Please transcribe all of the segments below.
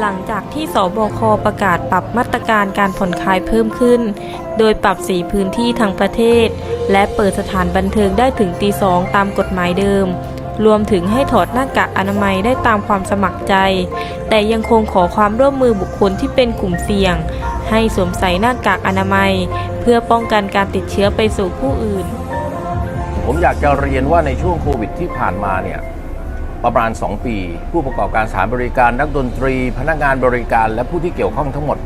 หลังจากที่สบคประกาศปรับมาตรการการผ่อนคลายเพิ่มขึ้น โดยปรับสีพื้นที่ทั้งประเทศ และเปิดสถานบันเทิงได้ถึงตีสองตามกฎหมายเดิม รวมถึงให้ถอดหน้ากากอนามัยได้ตามความสมัครใจ แต่ยังคงขอความร่วมมือบุคคลที่เป็นกลุ่มเสี่ยง ให้สวมใส่หน้ากากอนามัย เพื่อป้องกันการติดเชื้อไปสู่ผู้อื่น ผมอยากจะเรียนว่าในช่วงโควิดที่ผ่านมาเนี่ย ประมาณ 2 ปี ผู้ประกอบการสถานบริการนักดนตรี พนักงานบริการและผู้ที่เกี่ยวข้องทั้งหมด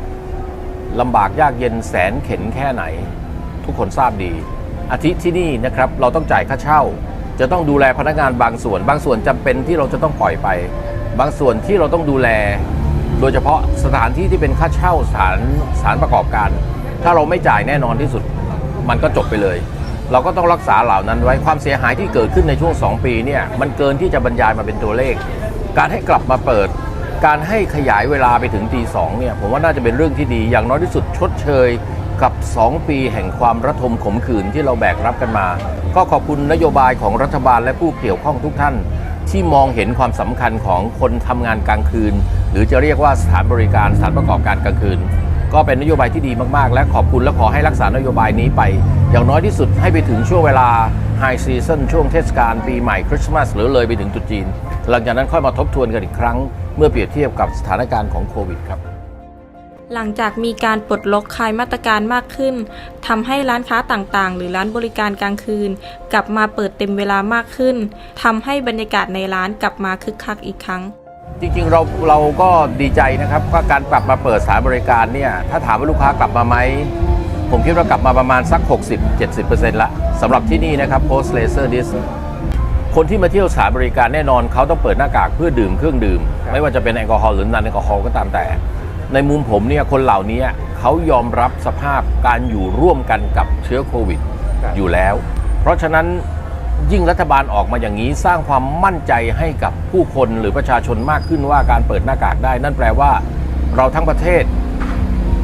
ลำบากยากเย็นแสนเข็นแค่ไหน ทุกคนทราบดี อาทิที่นี่นะครับเราต้องจ่ายค่าเช่า จะต้องดูแลพนักงานบางส่วน บางส่วนจำเป็นที่เราจะต้องปล่อยไป บางส่วนที่เราต้องดูแล โดยเฉพาะสถานที่ที่เป็นค่าเช่าสถานสถานประกอบการ ถ้าเราไม่จ่ายแน่นอนที่สุด มันก็จบไปเลย เราก็ต้องรักษาเหล่านั้นไว้ความเสียหายที่เกิดขึ้นในช่วง 2 ปีเนี่ยมันเกินที่จะบรรยายมาเป็นตัวเลข การให้กลับมาเปิด การให้ขยายเวลาไปถึงตีสองเนี่ยผมว่าน่าจะเป็นเรื่องที่ดีอย่างน้อยที่สุดชดเชยกับ 2 ปีแห่งความระทมขมขื่นที่เราแบกรับกันมา ก็ขอบคุณนโยบายของรัฐบาลและผู้เกี่ยวข้องทุกท่าน ที่มองเห็นความสำคัญของคนทำงานกลางคืน หรือจะเรียกว่าสถานบริการสถานประกอบการกลางคืน ก็เป็นนโยบายที่ดีมากๆ และขอบคุณและขอให้รักษานโยบายนี้ไปอย่างน้อยที่สุดให้ไปถึงช่วงเวลาไฮซีซั o นช่วงเทศกาลปีใหม่คริสต์มาสหรือเลยไปถึงตรุษจีน หลังจากนั้นค่อยมาทบทวนกันอีกครั้ง เมื่อเปรียบเทียบกับสถานการณ์ของโควิดครับ หลังจากมีการปลดล็อกคลายมาตรการมากขึ้นทำให้ร้านค้าต่างๆ หรือร้านบริการกลางคืน กลับมาเปิดเต็มเวลามากขึ้นทำให้บรรยากาศในร้านกลับมาคึกคักอีกครั้งจริงๆเราเราก็ดีใจนะครับว่าการกลับมาเปิดสถานบริการเนี่ยถ้าถามว่าลูกค้ากลับมาไหม ผมคิดว่ากลับมาประมาณสัก 60-70%ละสำหรับที่นี่นะครับ Post Laser Disc คนที่มาเที่ยวสถานบริการแน่นอนเขาต้องเปิดหน้ากากเพื่อดื่มเครื่องดื่ม ไม่ว่าจะเป็นแอลกอฮอล์หรือนันแอลกอฮอล์ก็ตามแต่ ในมุมผมเนี่ยคนเหล่านี้เขายอมรับสภาพการอยู่ร่วมกันกับเชื้อโควิดอยู่แล้ว เพราะฉะนั้นยิ่งรัฐบาลออกมาอย่างนี้สร้างความมั่นใจให้กับผู้คนหรือประชาชนมากขึ้นว่าการเปิดหน้ากากได้ นั่นแปลว่า เราทั้งประเทศ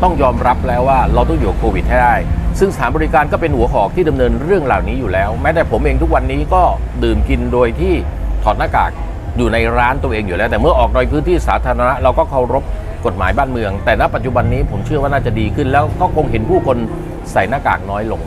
ต้องยอมรับแล้วว่าเราต้องอยู่กับโควิดให้ได้ ซึ่งสถานบริการก็เป็นหัวหอกที่ดำเนินเรื่องเหล่านี้อยู่แล้ว แม้แต่ผมเองทุกวันนี้ก็ดื่มกินโดยที่ถอดหน้ากากอยู่ในร้านตัวเองอยู่แล้ว แต่เมื่อออกในพื้นที่สาธารณะเราก็เคารพกฎหมายบ้านเมือง แต่ณปัจจุบันนี้ผมเชื่อว่าน่าจะดีขึ้นแล้วก็คงเห็นผู้คนใส่หน้ากากน้อยลง